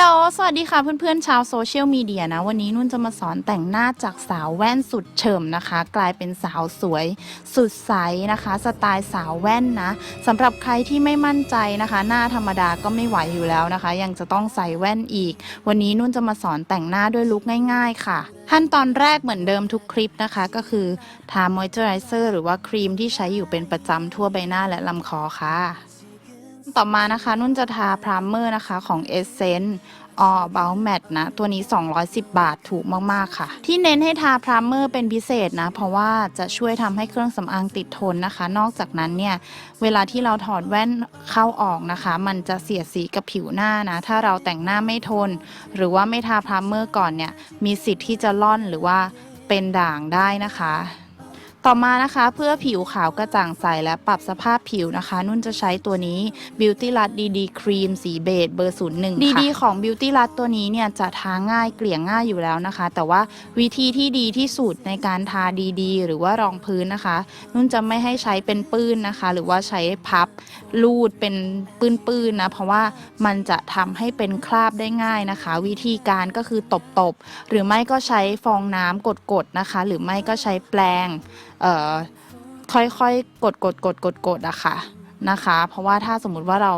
ล สวัสดีค่ะเพื่อนๆ ชาวโซเชียลมีเดียนะ วันนี้นุ่นจะมาสอนแต่งหน้าจากสาวแว่นสุดเฉิมนะคะ กลายเป็นสาวสวยสุดใสนะคะ สไตล์สาวแว่นนะสำหรับใครที่ไม่มั่นใจนะคะ หน้าธรรมดาก็ไม่ไหวอยู่แล้วนะคะ ยังจะต้องใส่แว่นอีก วันนี้นุ่นจะมาสอนแต่งหน้าด้วยลุคง่ายๆ ค่ะ ขั้นตอนแรกเหมือนเดิมทุกคลิปนะคะ ก็คือทามอยเจอไรเซอร์หรือว่าครีมที่ใช้อยู่เป็นประจำทั่วใบหน้าและลำคอค่ะ ต่อมานะคะ นุ่นจะทาพรามเมอร์นะคะของ Essence ออเบลแมทนะ ตัวนี้ 210 บาทถูกมาก ๆ ค่ะ ที่เน้นให้ทาพรามเมอร์เป็นพิเศษนะ เพราะว่าจะช่วยทำให้เครื่องสำอางติดทนนะคะ นอกจากนั้นเนี่ย เวลาที่เราถอดแว่นเข้าออกนะคะ มันจะเสียดสีกับผิวหน้านะ ถ้าเราแต่งหน้าไม่ทน หรือว่าไม่ทาพรามเมอร์ก่อนเนี่ย มีสิทธิ์ที่จะล่อนหรือว่าเป็นด่างได้นะคะ ต่อมานะคะเพื่อผิวขาวกระจ่างใสและปรับสภาพผิวนะคะ นุ่นจะใช้ตัวนี้ Beauty l u t DD ครีมสีเบจเบอร์ 01 DD ของ Beauty l u t ตัวนี้เนี่ยจะทาง่ายเกลี่ยง่ายอยู่แล้วนะคะ แต่ว่าวิธีที่ดีที่สุดในการทาดีๆ หรือว่ารองพื้นนะคะ นุ่นจะไม่ให้ใช้เป็นปื้นนะคะ หรือว่าใช้พับลูดเป็นปื้นๆนะเพราะว่ามันจะทำให้เป็นคราบได้ง่ายนะคะ วิธีการก็คือตบๆหรือไม่ก็ใช้ฟองน้ำกดๆนะคะ หรือไม่ก็ใช้แปรงเอ่อค่อยๆ กดกดกดกดกดอะค่ะนะคะ เพราะว่าถ้าสมมุติว่าเรา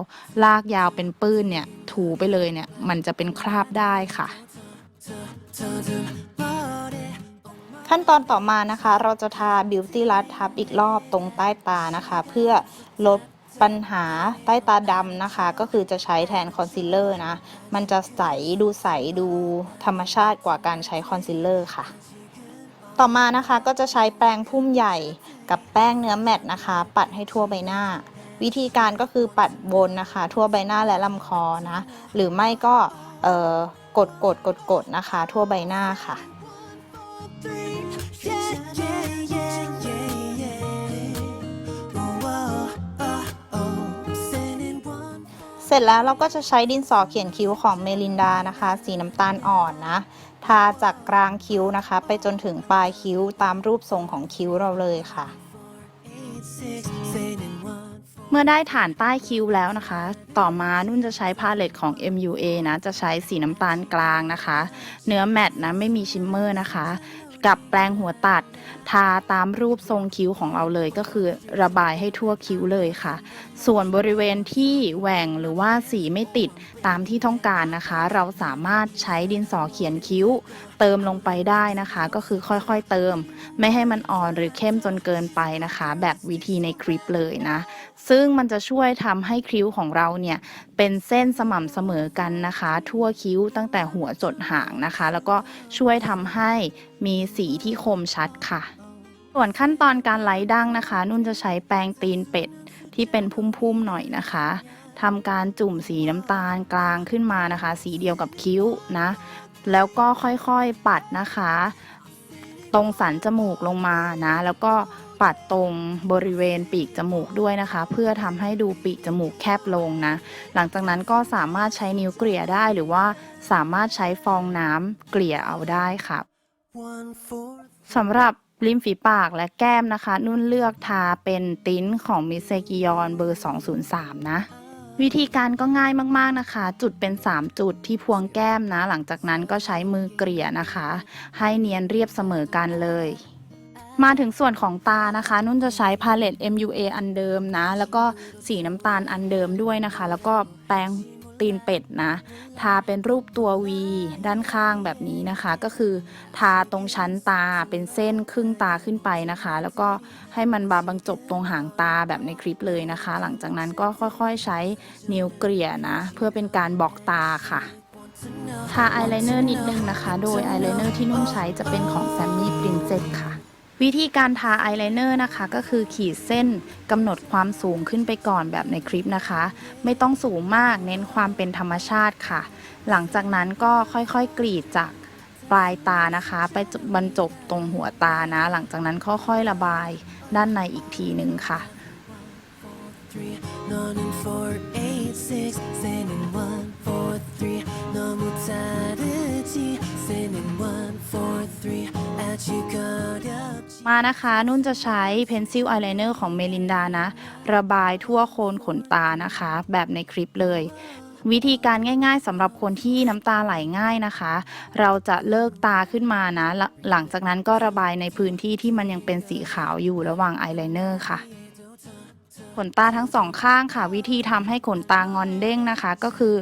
ลากยาวเป็นปื้นเนี่ยถูไปเลยเนี่ยมันจะเป็นคราบได้ค่ะ ขั้นตอนต่อมานะคะ เราจะทา Beauty l u t ทับอีกรอบตรงใต้ตานะคะ เพื่อลดปัญหาใต้ตาดำนะคะ ก็คือจะใช้แทนคอนซีลเลอร์นะ มันจะใสดูใสดูธรรมชาติกว่าการใช้คอนซีลเลอร์ค่ะ ต่อมานะคะก็จะใช้แปรงพุ่มใหญ่กับแป้งเนื้อแมตนะคะ ปัดให้ทั่วใบหน้า วิธีการก็คือปัดบนนะคะ ทั่วใบหน้าและลำคอนะ หรือไม่ก็เอ่อกดกดกดกดนะคะ ทั่วใบหน้าค่ะเสร็จแล้วเราก็จะใช้ดินสอเขียนคิ้วของเมลินดานะคะ สีน้ำตาลอ่อนนะาจากกลางคิ้วนะคะ ไปจนถึงปลายคิ้วตามรูปทรงของคิ้วเราเลยค่ะ เมื่อได้ฐานใต้คิ้วแล้วนะคะ ต่อมานุ่นจะใช้พาเลตของ MUA นะ จะใช้สีน้ำตาลกลางนะคะ เนื้อแมตต์นะไม่มีชิมเมอร์นะคะ กับแปรงหัวตัด ทาตามรูปทรงคิ้วของเราเลยก็คือระบายให้ทั่วคิ้วเลยค่ะ ส่วนบริเวณที่แหว่งหรือว่าสีไม่ติดตามที่ต้องการนะคะ เราสามารถใช้ดินสอเขียนคิ้ว เติมลงไปได้นะคะ ก็คือค่อยๆเติม ไม่ให้มันอ่อนหรือเข้มจนเกินไปนะคะ แบบวิธีในคลิปเลยนะ ซึ่งมันจะช่วยทำให้คิ้วของเราเนี่ยเป็นเส้นสม่ำเสมอกันนะคะ ทั่วคิ้วตั้งแต่หัวจดหางนะคะ แล้วก็ช่วยทำให้มีสีที่คมชัดค่ะ ส่วนขั้นตอนการไล่ดั้งนะคะ นุ่นจะใช้แปรงตีนเป็ดที่เป็นพุ่มๆหน่อยนะคะทำการจุ่มสีน้ำตาลกลางขึ้นมานะคะ สีเดียวกับคิ้วนะ แล้วก็ค่อยๆปัดนะคะ ตรงสันจมูกลงมานะ แล้วก็ปัดตรงบริเวณปีกจมูกด้วยนะคะ เพื่อทำให้ดูปีกจมูกแคบลงนะ หลังจากนั้นก็สามารถใช้นิ้วเกลี่ยได้หรือว่าสามารถใช้ฟองน้ำเกลี่ยเอาได้ค่ะ One four. สำหรับริมฝีปากและแก้มนะคะ นุ่นเลือกทาเป็นติ้นของมิเซกิยอนเบอร์ 203 นะ วิธีการก็ง่ายมากๆนะคะ จุดเป็น 3 จุดที่พวงแก้มนะ หลังจากนั้นก็ใช้มือเกลี่ยนะคะ ให้เนียนเรียบเสมอกันเลยมาถึงส่วนของตานะคะ นุ่นจะใช้พาเลต MUA อันเดิมนะ แล้วก็สีน้ำตาลอันเดิมด้วยนะคะ แล้วก็แปรง ตีนเป็ดนะ ทาเป็นรูปตัว V ด้านข้างแบบนี้นะคะ ก็คือทาตรงชั้นตาเป็นเส้นครึ่งตาขึ้นไปนะคะ แล้วก็ให้มันบาบรรจบตรงหางตาแบบในคลิปเลยนะคะ หลังจากนั้นก็ค่อยๆใช้นิ้วเกลี่ยนะ เพื่อเป็นการบอกตาค่ะทาอายไลเนอร์นิดนึงนะคะ โดยอายไลเนอร์ที่นุ่นใช้จะเป็นของ Sammy Princess ค่ะ วิธีการทาอายไลเนอร์นะคะ ก็คือขีดเส้นกำหนดความสูงขึ้นไปก่อนแบบในคลิปนะคะ ไม่ต้องสูงมากเน้นความเป็นธรรมชาติค่ะ หลังจากนั้นก็ค่อยๆกรีดจากปลายตานะคะ ไปบรรจบตรงหัวตานะ หลังจากนั้นค่อยๆระบายด้านในอีกทีหนึ่งค่ะ Sending one four three. มานะคะ นุ่นจะใช้ Pencil Eyeliner ของเมลินดานะ ระบายทั่วโคนขนตานะคะ แบบในคลิปเลย วิธีการง่ายๆสำหรับคนที่น้ำตาไหลง่ายนะคะ เราจะเลิกตาขึ้นมานะหลหลังจากนั้นก็ระบายในพื้นที่ที่มันยังเป็นสีขาวอยู่ระหว่างอายไลเนอร์ค่ะขนตาทั้งสองข้างค่ะ วิธีทำให้ขนตางอนเด้งนะคะ ก็คือ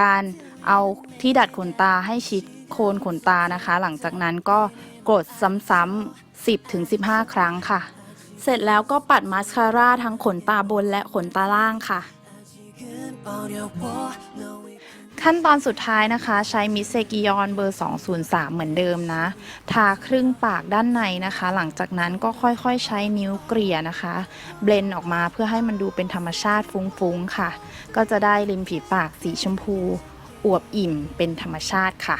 การเอาที่ดัดขนตาให้ชิดโคนขนตานะคะ หลังจากนั้นก็ กดซ้ำๆ10ถึง15 ครั้งค่ะ เสร็จแล้วก็ปัดมาสคาร่าทั้งขนตาบนและขนตาล่างค่ะ ขั้นตอนสุดท้ายนะคะใช้มิสเซกิยอนเบอร์ 203 เหมือนเดิมนะ ทาครึ่งปากด้านในนะคะ หลังจากนั้นก็ค่อยๆใช้นิ้วเกลี่ยนะคะ เบลนออกมาเพื่อให้มันดูเป็นธรรมชาติฟุ้งๆค่ะ ก็จะได้ริมฝีปากสีชมพู อวบอิ่มเป็นธรรมชาติค่ะ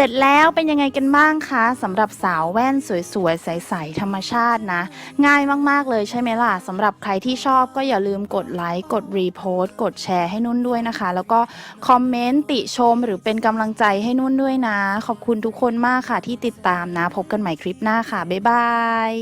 เสร็จแล้วเป็นยังไงกันบ้างคะสำหรับสาวแว่นสวยๆ ใสๆธรรมชาตินะ ง่ายมากๆเลยใช่ไหมล่ะสำหรับใครที่ชอบก็อย่าลืมกดไลค์กดรีโพสต์กดแชร์ให้นุ่นด้วยนะคะ แล้วก็คอมเมนต์ติชมหรือเป็นกำลังใจให้นุ่นด้วยนะ ขอบคุณทุกคนมากค่ะที่ติดตามนะ พบกันใหม่คลิปหน้าค่ะ บ๊ายบาย